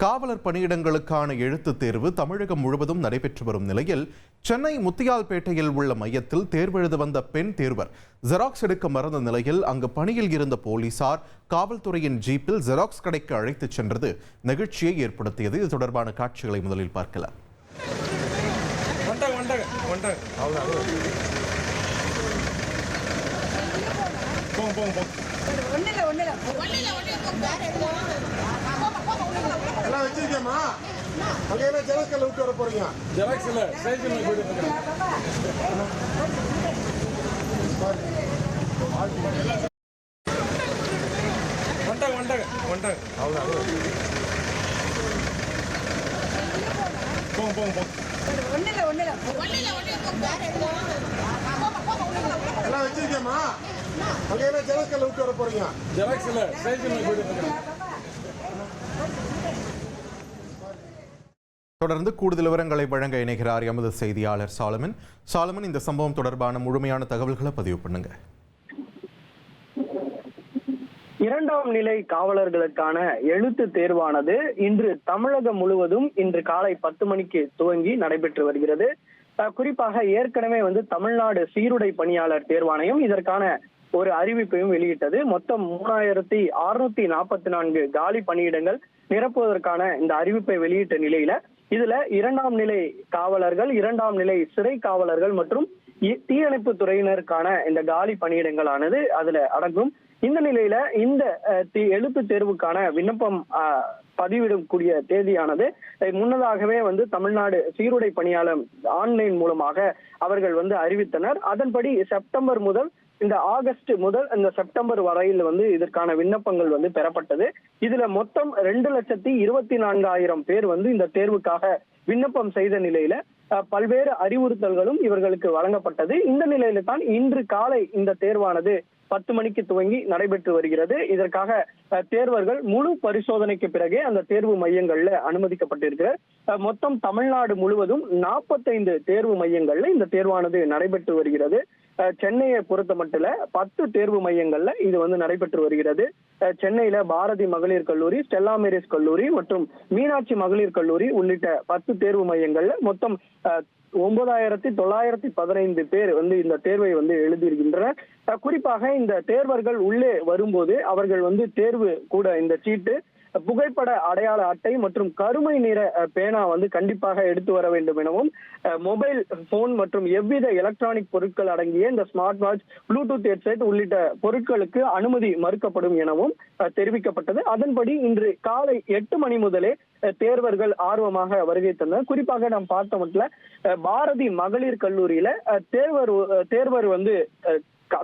காவலர் பணியிடங்களுக்கான எழுத்துத் தேர்வு தமிழகம் முழுவதும் நடைபெற்று வரும் நிலையில் சென்னை முத்தியால்பேட்டையில் உள்ள மையத்தில் தேர்வெழுத வந்த பெண் தேர்வர் ஜெராக்ஸ் எடுக்க மறந்த நிலையில் அங்கு பணியில் இருந்த போலீசார் காவல்துறையின் ஜீப்பில் ஜெராக்ஸ் கடைக்கு அழைத்துச் சென்றது. நெகிழ்ச்சியை ஏற்படுத்தியது. இது தொடர்பான காட்சிகளை முதலில் பார்க்கலாம். வந்துட்டாங்க எல்லாம் வச்சிருக்கேம்மா அங்க என்ன ஜலக்கல்ல விட்டு வர போறீங்க? ஜெராக்ஸ் இல்லை ஸ்டேஷனில் போயிட்டு வந்துடுறேன். வந்துட்டாங்க வந்துட்டாங்க வந்துட்டாங்க அவ்வளோ போங்க போங்க போங்க. எல்லாம் வச்சிருக்கேம்மா அங்க என்ன ஜலக்கல்ல விட்டு வர போறீங்க? ஜெராக்ஸ் இல்லை ஸ்டேஷனில் போயிட்டு வந்துடுறேன். தொடர்ந்து கூடுதல் விவரங்களை வழங்க இணைகிறார் எமது செய்தியாளர் சாலமன். சாலமன் இந்த சம்பவம் தொடர்பான முழுமையான தகவல்களை பதிவு பண்ணுங்க. இரண்டாம் நிலை காவலர்களுக்கான எழுத்து தேர்வானது இன்று தமிழகம் முழுவதும் இன்று காலை பத்து மணிக்கு துவங்கி நடைபெற்று வருகிறது. குறிப்பாக ஏற்கனவே வந்து தமிழ்நாடு சீருடை பணியாளர் தேர்வாணையம் இதற்கான ஒரு அறிவிப்பையும் வெளியிட்டது. மொத்தம் மூணாயிரத்தி அறுநூத்தி நாற்பத்தி நான்கு காலி பணியிடங்கள் நிரப்புவதற்கான இந்த அறிவிப்பை வெளியிட்ட நிலையில இதுல இரண்டாம் நிலை காவலர்கள் இரண்டாம் நிலை சிறை காவலர்கள் மற்றும் இ- தீயணைப்பு துறையினருக்கான இந்த காலி பணியிடங்களானது அதுல அடங்கும். இந்த நிலையில இந்த எழுத்து தேர்வுக்கான விண்ணப்பம் பதிவிடக்கூடிய தேதியானது முன்னதாகவே வந்து தமிழ்நாடு சீருடை பணியாளர் ஆன்லைன் மூலமாக அவர்கள் வந்து அறிவித்தனர். அதன்படி செப்டம்பர் முதல் இந்த ஆகஸ்ட் முதல் இந்த செப்டம்பர் வரையில் வந்து இதற்கான விண்ணப்பங்கள் வந்து பெறப்பட்டது. இதுல மொத்தம் ரெண்டு லட்சத்தி இருபத்தி நான்காயிரம் பேர் வந்து இந்த தேர்வுக்காக விண்ணப்பம் செய்த நிலையில பல்வேறு அறிவுறுத்தல்களும் இவர்களுக்கு வழங்கப்பட்டது. இந்த நிலையில தான் இன்று காலை இந்த தேர்வானது பத்து மணிக்கு துவங்கி நடைபெற்று வருகிறது. இதற்காக அஹ், தேர்வர்கள் முழு பரிசோதனைக்கு பிறகே அந்த தேர்வு மையங்கள்ல அனுமதிக்கப்பட்டிருக்கிறது மொத்தம் தமிழ்நாடு முழுவதும் நாற்பத்தைந்து தேர்வு மையங்கள்ல இந்த தேர்வானது நடைபெற்று வருகிறது. சென்னையை பொறுத்த மட்டும் பத்து தேர்வு மையங்கள்ல இது வந்து நடைபெற்று வருகிறது. சென்னையில பாரதி மகளிர் கல்லூரி ஸ்டெல்லா மேரிஸ் கல்லூரி மற்றும் மீனாட்சி மகளிர் கல்லூரி உள்ளிட்ட பத்து தேர்வு மையங்கள்ல மொத்தம் ஒன்பதாயிரத்தி தொள்ளாயிரத்தி பதினைந்து பேர் வந்து இந்த தேர்வை வந்து எழுதியிருக்கின்றனர். குறிப்பாக இந்த தேர்வர்கள் உள்ளே வரும்போது அவர்கள் வந்து தேர்வு கூட இந்த சீட்டு புகைப்பட அடையாள அட்டை மற்றும் கருமை நிற பேனா வந்து கண்டிப்பாக எடுத்து வர வேண்டும் எனவும் மொபைல் போன் மற்றும் எவ்வித எலக்ட்ரானிக் பொருட்கள் அடங்கிய இந்த ஸ்மார்ட் வாட்ச் ப்ளூடூத் ஹெட்செட் உள்ளிட்ட பொருட்களுக்கு அனுமதி மறுக்கப்படும் எனவும் தெரிவிக்கப்பட்டது. அதன்படி இன்று காலை எட்டு மணி முதலே தேர்வர்கள் ஆர்வமாக வருகை தந்தனர். குறிப்பாக நாம் பார்த்த மட்டும் பாரதி மகளிர் கல்லூரியில தேர்வர் தேர்வர் வந்து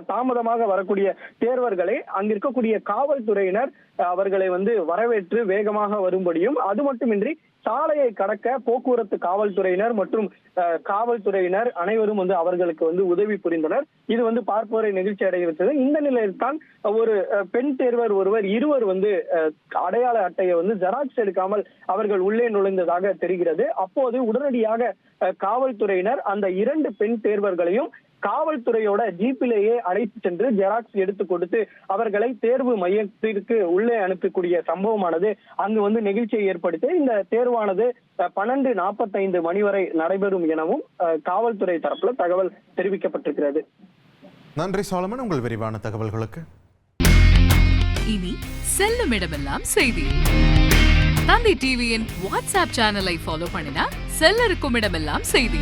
தாமதமாக வரக்கூடிய தேர்வர்களை அங்கிருக்கக்கூடிய காவல்துறையினர் அஹ், அவர்களை வந்து வரவேற்று வேகமாக வரும்படியும் அது மட்டுமின்றி சாலையை கடக்க போக்குவரத்து காவல்துறையினர் மற்றும் அஹ், காவல்துறையினர் அனைவரும் வந்து அவர்களுக்கு வந்து உதவி புரிந்தனர். இது வந்து பார்ப்போரை நெகிழ்ச்சி அடைய வைத்தது. இந்த நிலையில் தான் ஒரு அஹ், பெண் தேர்வர் ஒருவர் இருவர் வந்து அஹ், அடையாள அட்டையை வந்து ஜெராக்ஸ் எடுக்காமல் அவர்கள் உள்ளே நுழைந்ததாக தெரிகிறது. அப்போது உடனடியாக அஹ், காவல்துறையினர் அந்த இரண்டு பெண் தேர்வர்களையும் காவல்துறையோட ஜீப்பிலேயே அழைத்து சென்று ஜெராக்ஸ் எடுத்து கொடுத்து அவர்களை தேர்வு மையத்திற்கு உள்ளே அனுப்பக்கூடிய சம்பவமானது அங்கு வந்து நெகிழ்ச்சியை ஏற்படுத்தி இந்த தேர்வானது பன்னெண்டு நாற்பத்தைந்து மணி வரை நடைபெறும் எனவும் காவல்துறை தரப்புல தகவல் தெரிவிக்கப்பட்டிருக்கிறது. நன்றி சாலமன் உங்கள் விரிவான தகவல்களுக்கு. இனி செல்லும் இடமெல்லாம் செய்தி. தந்தை டிவியின் வாட்ஸ்அப் சேனலை ஃபாலோ பண்ணினா செல்ல இருக்கும் இடமெல்லாம் செய்தி.